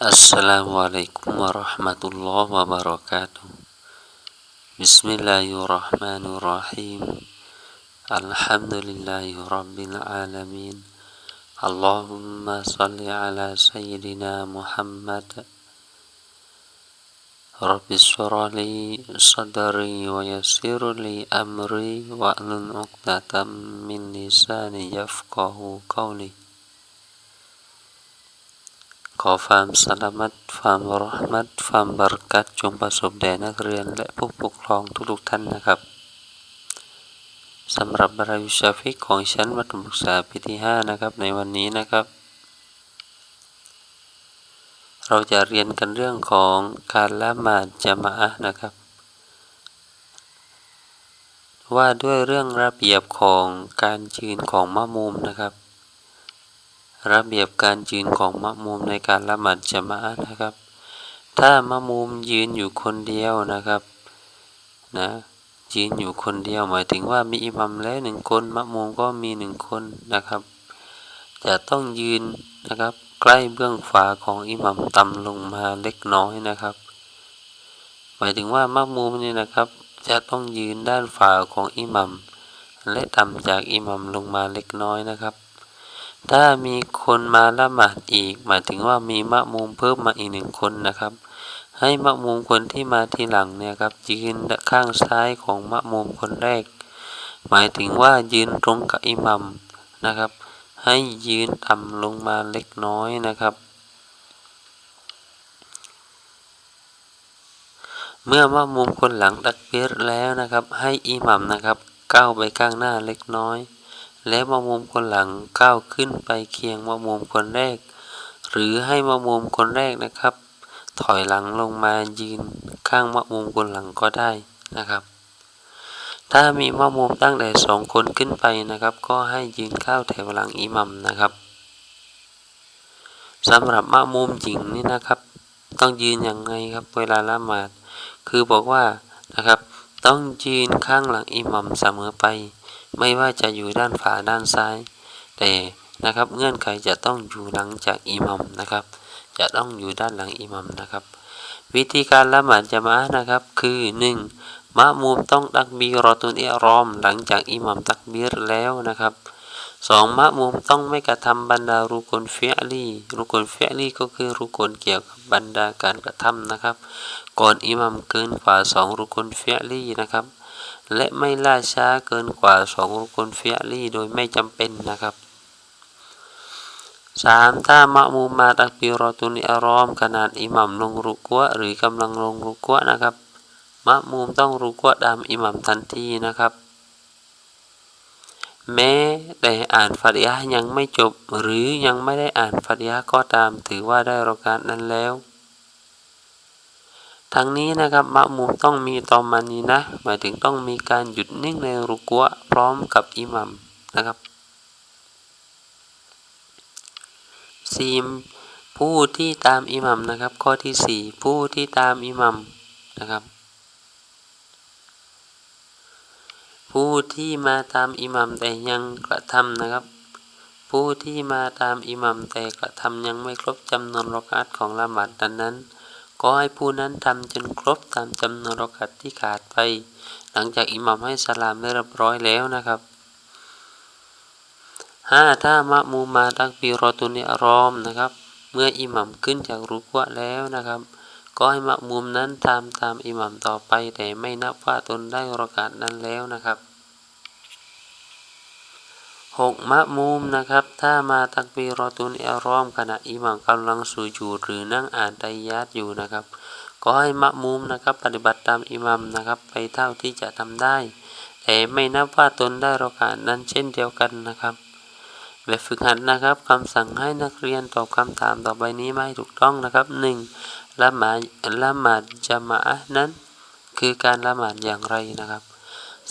السلام عليكم ورحمة الله وبركاته بسم الله الرحمن الرحيم الحمد لله رب العالمين اللهم صل على سيدنا محمد رب اشرح لي صدري ويسر لي أمري อความสลามัดความรหมัดความบารกัดจงประสบแด่นักเรียน และผู้ปกครองทุกๆท่านนะครับสำหรับบารวิชาฟิกของชั้นมัธยมศึกษาปีที่ 5 นะครับ ในวันนี้นะครับ เราจะเรียนกันเรื่องของการละหมาดจามะนะครับ ว่าด้วยเรื่องระเบียบของการยืนของมะมุมนะครับ ระเบียบการยืนของมะมุมในการละหมาดจามะนะครับ ถ้ามะมุมยืนอยู่คนเดียวนะครับนะยืนอยู่คนเดียวหมายถึงว่ามีอิหมัมแล้วหนึ่งคนมะมุมก็มีหนึ่งคนนะครับ จะต้องยืนนะครับ ใกล้เบื้องฝาของอิหมัมต่ำลงมาเล็กน้อยนะครับ หมายถึงว่ามะมุมนี่นะครับ จะต้องยืนด้านฝาของอิหมัมและต่ำจากอิหมัมลงมาเล็กน้อยนะครับ ถ้ามีคนมาละหมาดอีก หมายถึงว่ามีมะมุมเพิ่มมาอีกหนึ่งคนนะครับ ให้มะมุมคนที่มาทีหลังเนี่ยครับยืนข้างซ้ายของมะมุมคนแรก หมายถึงว่ายืนตรงกับอิหมัมนะครับ ให้ยืนต่ำลงมาเล็กน้อยนะครับ เมื่อมะมุมคนหลังตักเบียแล้วนะครับ ให้อิหมัมนะครับก้าวไปข้างหน้าเล็กน้อย และมะมุมคนหลังก้าวขึ้นไปเคียงมะมุมคนแรก หรือให้มะมุมคนแรกนะครับ ถอยหลังลงมายืนข้างมะมุมคนหลังก็ได้นะครับ ถ้ามีมะมุมตั้งแต่สองคนขึ้นไปนะครับ ก็ให้ยืนข้าวแถวหลังอิหมัมนะครับสำหรับมะมุมหญิงนี่นะครับ ต้องยืนย่างไงครับเวลาละหมาด คือบอกว่านะครับ ต้องยืนข้างหลังอิหมัมเสมอไป ไม่ว่าจะอยู่ด้านฝาด้านซ้าย แต่นะครับเงื่อนไขจะต้องอยู่หลังจากอิหมัมนะครับ จะต้องอยู่ด้านหลังอิหมัมนะครับ วิธีการละหมาดจะมานะครับคือ 1. มะมุมต้องตักบีรอตุนเอรอม หลังจากอิหมัมตักบีรแล้วนะครับสองมะมุมต้องไม่กระทำบรรดารุกลเฟียลีรุกลเฟียลีก็คือรุกลเกี่ยวกับบรรดาการกระทำนะครับ ก่อนอิหมัมเกินกว่าสองรุกลเฟียลีนะครับ และไม่ล่าช้าเกินกว่าสองรุกลเฟียลี่โดยไม่จำเป็นนะครับสามถ้ามะมูมาตักบิรอตุนิอารอมขนาดอิหมัมลงรุกวะหรือกำลังลงรุกวะนะครับมะมูมต้องรุกวะตามอิหมัมทันทีนะครับ แม้แต่อ่านฟัตยายังไม่จบ หรือยังไม่ได้อ่านฟัตยาก็ตามถือว่าได้รการนั้นแล้ว ทั้งนี้นะครับมะมุมต้องมีตอมานีนะ หมายถึงต้องมีการหยุดนิ่งในรุกัวพร้อมกับอิหมัมนะครับซีมผู้ที่ตามอิหมัมนะครับ ข้อที่สี่ผู้ที่ตามอิหมัมนะครับ ผู้ที่มาตามอิหมัมแต่ยังกระทำนะครับ ผู้ที่มาตามอิหมัมแต่กระทำยังไม่ครบจำนวนรกัตของละหมาดดังนั้น ก็ให้ผู้นั้นทำจนครบตามจำนวนรกัตที่ขาดไป หลังจากอิหมัมให้สลามได้เรียบร้อยแล้วนะครับห้าถ้ามะมูมาตักบีรอตุนิอรอมนะครับ เมื่ออิหมัมขึ้นจากรุกวะแล้วนะครับ ก็ให้มะมุมนั้นทำตามอิหมัมต่อไปแต่ไม่นับว่าตนได้รกัตนั้นแล้วนะครับ หกมะมุมนะครับ ถ้ามาตักบีรอตุนเอรอมขณะอิหมัมกำลังสูญูหรือนั่งอ่านไตยาตอยู่นะครับ ก็ให้มะมุมนะครับปฏิบัติตามอิหมัมนะครับ ไปเท่าที่จะทำได้ แต่ไม่นับว่าตนได้รอกาสนั้นเช่นเดียวกันนะครับแบบฝึกหัดนะครับคำสั่งให้นักเรียนตอบคำถามต่อไปนี้ไม่ถูกต้องนะครับหนึ่งละหมาดละหมาดจามะนั้น คือการละหมาดอย่างไรนะครับ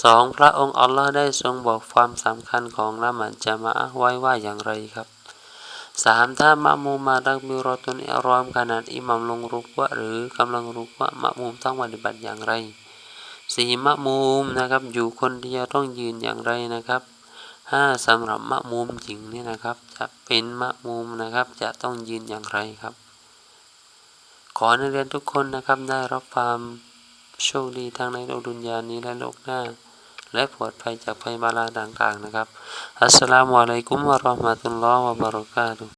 สองพระองค์อัลลอฮ์ได้ทรงบอกความสำคัญของละหมาดจามะไว้ว่าอย่างไรครับสามถ้ามะมูมาดักมิรอตุนอรอมขนาดอิหมัมลงรุกวะหรือกำลังรุกวะมะมูมต้องปฏิบัติอย่างไรสี่มะมูมนะครับ อยู่คนเดียวต้องยืนอย่างไรนะครับห้าสำหรับมะมูมจริงนี่นะครับ จะเป็นมะมูมนะครับ จะต้องยืนอย่างไรครับ ขอให้นักเรียนทุกคนนะครับได้รับความ โชคดีทั้งในโลกดุนยานี้และโลกหน้า และปลอดภัยจากภัยบาลาต่างๆนะครับ อัสสลามุอะลัยกุมวะเราะห์มะตุลลอฮ์วะบะเราะกาตุฮ์